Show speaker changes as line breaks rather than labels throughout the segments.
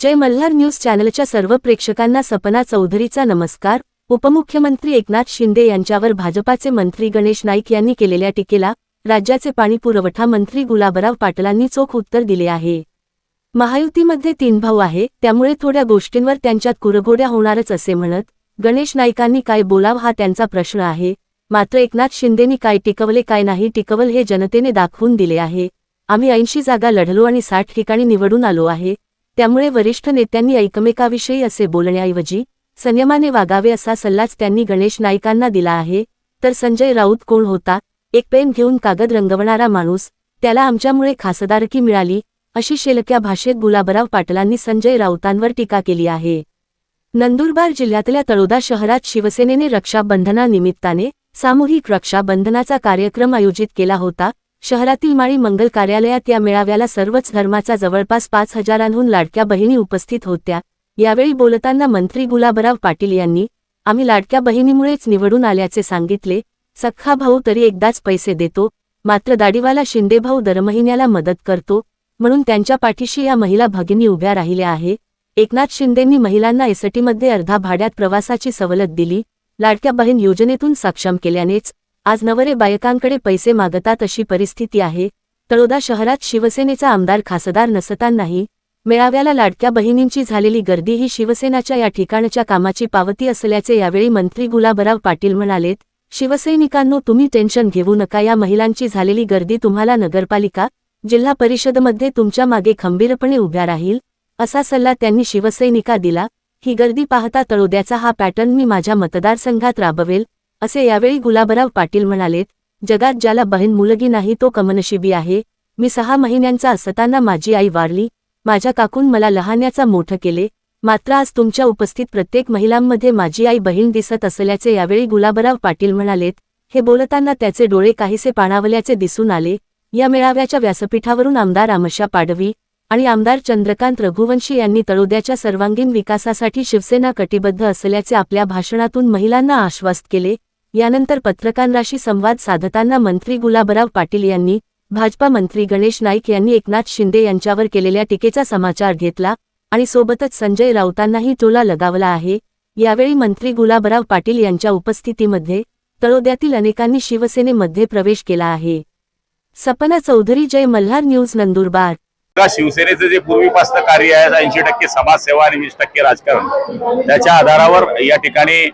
जय Malhar news चॅनलच्या सर्व प्रेक्षकांना सपना चौधरीचा नमस्कार. उपमुख्यमंत्री एकनाथ शिंदे यांच्यावर भाजपाचे मंत्री गणेश नाईक यांनी केलेल्या टीकेला राज्याचे पाणीपुरवठा मंत्री गुलाबराव पाटलांनी चोख उत्तर दिले आहे. महायुतीमध्ये तीन भाऊ आहे त्यामुळे थोड्या गोष्टींवर त्यांच्यात कुरघोड्या होणारच असे म्हणत गणेश नाईकांनी काय बोलाव हा त्यांचा प्रश्न आहे. मात्र एकनाथ शिंदेनी काय टिकवले काय नाही टिकवल हे जनतेने दाखवून दिले आहे. आम्ही ऐंशी जागा लढलो आणि साठ ठिकाणी निवडून आलो आहे. त्यामुळे वरिष्ठ नेत्यांनी एकमेकाविषयी असे बोलण्याऐवजी संयमाने वागावे असा सल्लाच त्यांनी गणेश नाईकांना दिला आहे तर संजय राऊत कोण होता एक पेन घेऊन कागद रंगवणारा माणूस त्याला आमच्यामुळे खासदारकी मिळाली अशी शेलक्या भाषेत गुलाबराव पाटलांनी संजय राऊतांवर टीका केली आहे. नंदुरबार जिल्ह्यातल्या तळोदा शहरात शिवसेनेने रक्षाबंधनानिमित्ताने सामूहिक रक्षाबंधनाचा कार्यक्रम आयोजित केला होता शहरातील माळी मंगल कार्यालयात या मेळाव्याला सर्वच धर्माचा जवळपास पाच हजारांहून लाडक्या बहिणी उपस्थित होत्या. यावेळी बोलताना मंत्री गुलाबराव पाटील यांनी आम्ही लाडक्या बहिणीमुळेच निवडून आल्याचे सांगितले. सख्खा भाऊ तरी एकदाच पैसे देतो. मात्र दाढीवाला शिंदे भाऊ दरमहिन्याला मदत करतो. म्हणून त्यांच्या पाठीशी या महिला भगिनी उभ्या राहिल्या आहे. एकनाथ शिंदेंनी महिलांना एसटीमध्ये अर्धा भाड्यात प्रवासाची सवलत दिली. लाडक्या बहीण योजनेतून सक्षम केल्यानेच आज नवरे बायकांकडे पैसे मागतात अशी परिस्थिती आहे. तळोदा शहरात शिवसेनेचा आमदार खासदार नसतानाही मेळाव्याला लाडक्या बहिणींची झालेली गर्दी ही शिवसेनाच्या या ठिकाणच्या कामाची पावती असल्याचे यावेळी मंत्री गुलाबराव पाटील म्हणालेत. शिवसैनिकांनो तुम्ही टेन्शन घेऊ नका. या महिलांची झालेली गर्दी तुम्हाला नगरपालिका जिल्हा परिषदमध्ये तुमच्या मागे खंबीरपणे उभ्या राहील असा सल्ला त्यांनी शिवसैनिका दिला. ही गर्दी पाहता तळोद्याचा हा पॅटर्न मी माझ्या मतदारसंघात राबवेल. असे यावेळी गुलाबराव पाटील म्हणालेत जगात ज्याला बहीण मुलगी नाही तो कमनशिबी आहे. मी सहा महिन्यांचा असताना माझी आई वारली. माझ्या काकून मला लहान्याचा मोठं केले. मात्र आज तुमच्या उपस्थित प्रत्येक महिलांमध्ये माझी आई बहीण दिसत असल्याचे यावेळी गुलाबराव पाटील म्हणालेत. हे बोलताना त्याचे डोळे काहीसे पाणावल्याचे दिसून आले. या मेळाव्याच्या व्यासपीठावरून आमदार आमशा पाडवी आणि आमदार चंद्रकांत रघुवंशी यांनी तळोद्याच्या सर्वांगीण विकासासाठी शिवसेना कटिबद्ध असल्याचे आपल्या भाषणातून महिलांना आश्वस्त केले. यानंतर पत्रकारांशी संवाद साधताना मंत्री गुलाबराव पाटील यांनी भाजपा मंत्री गणेश नाईक यांनी एकनाथ शिंदे यांच्यावर केलेल्या टीकेचा समाचार घेतला आणि सोबतच संजय राऊतांनाही टोला लगावला आहे. यावेळी मंत्री गुलाबराव पाटील यांच्या उपस्थितीमध्ये तळोद्यातील अनेकांनी शिवसेनेमध्ये प्रवेश केला आहे. सपना चौधरी जय मल्हार न्यूज नंदुरबार.
शिवसेनेचं जे पूर्वीपासनं कार्य आहे ऐंशी टक्के समाजसेवा आणि वीस टक्के राजकारण त्याच्या आधारावर या ठिकाणी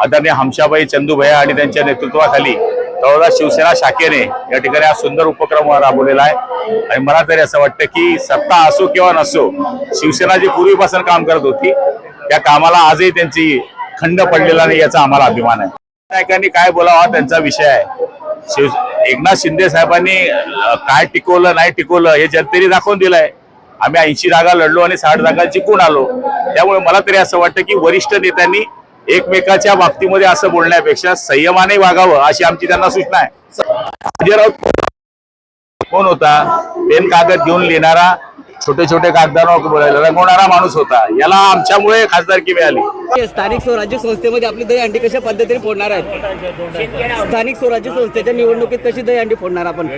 आदरणीय हमशाबाई चंदूभया आणि त्यांच्या नेतृत्वाखाली तळोदा शिवसेना शाखेने या ठिकाणी हा सुंदर उपक्रम राबवलेला आहे. आणि मला तरी असं वाटतं की सत्ता असो किंवा नसो शिवसेना जी पूर्वीपासून काम करत होती त्या कामाला आजही त्यांची खंड पडलेला नाही याचा आम्हाला अभिमान आहे. नायकांनी काय बोलावा हा त्यांचा विषय आहे. शिव एकनाथ शिंदे साहेबांनी काय टिकवलं नाही टिकवलं हे जनतेने दाखवून दिलंय. आम्ही ऐंशी जागा लढलो आणि साठ जागा जिंकून आलो? त्यामुळे मला तरी असं वाटतं की वरिष्ठ नेत्यांनी एकमेकाच्या बाबतीमध्ये असं बोलण्यापेक्षा संयमाने वागावं अशी आमची त्यांना सूचना आहे. कोण होता? पेन कागद घेऊन लिहिणारा छोटे छोटे कागदांवर रंगवणारा माणूस होता. याला आमच्यामुळे खासदारकी मिळाली.
स्थानिक स्वराज्य संस्थेमध्ये आपली दहीहंडी कशा पद्धतीने फोडणार आहेत? स्थानिक स्वराज्य संस्थेच्या निवडणुकीत कशी दहीहंडी फोडणार आपण?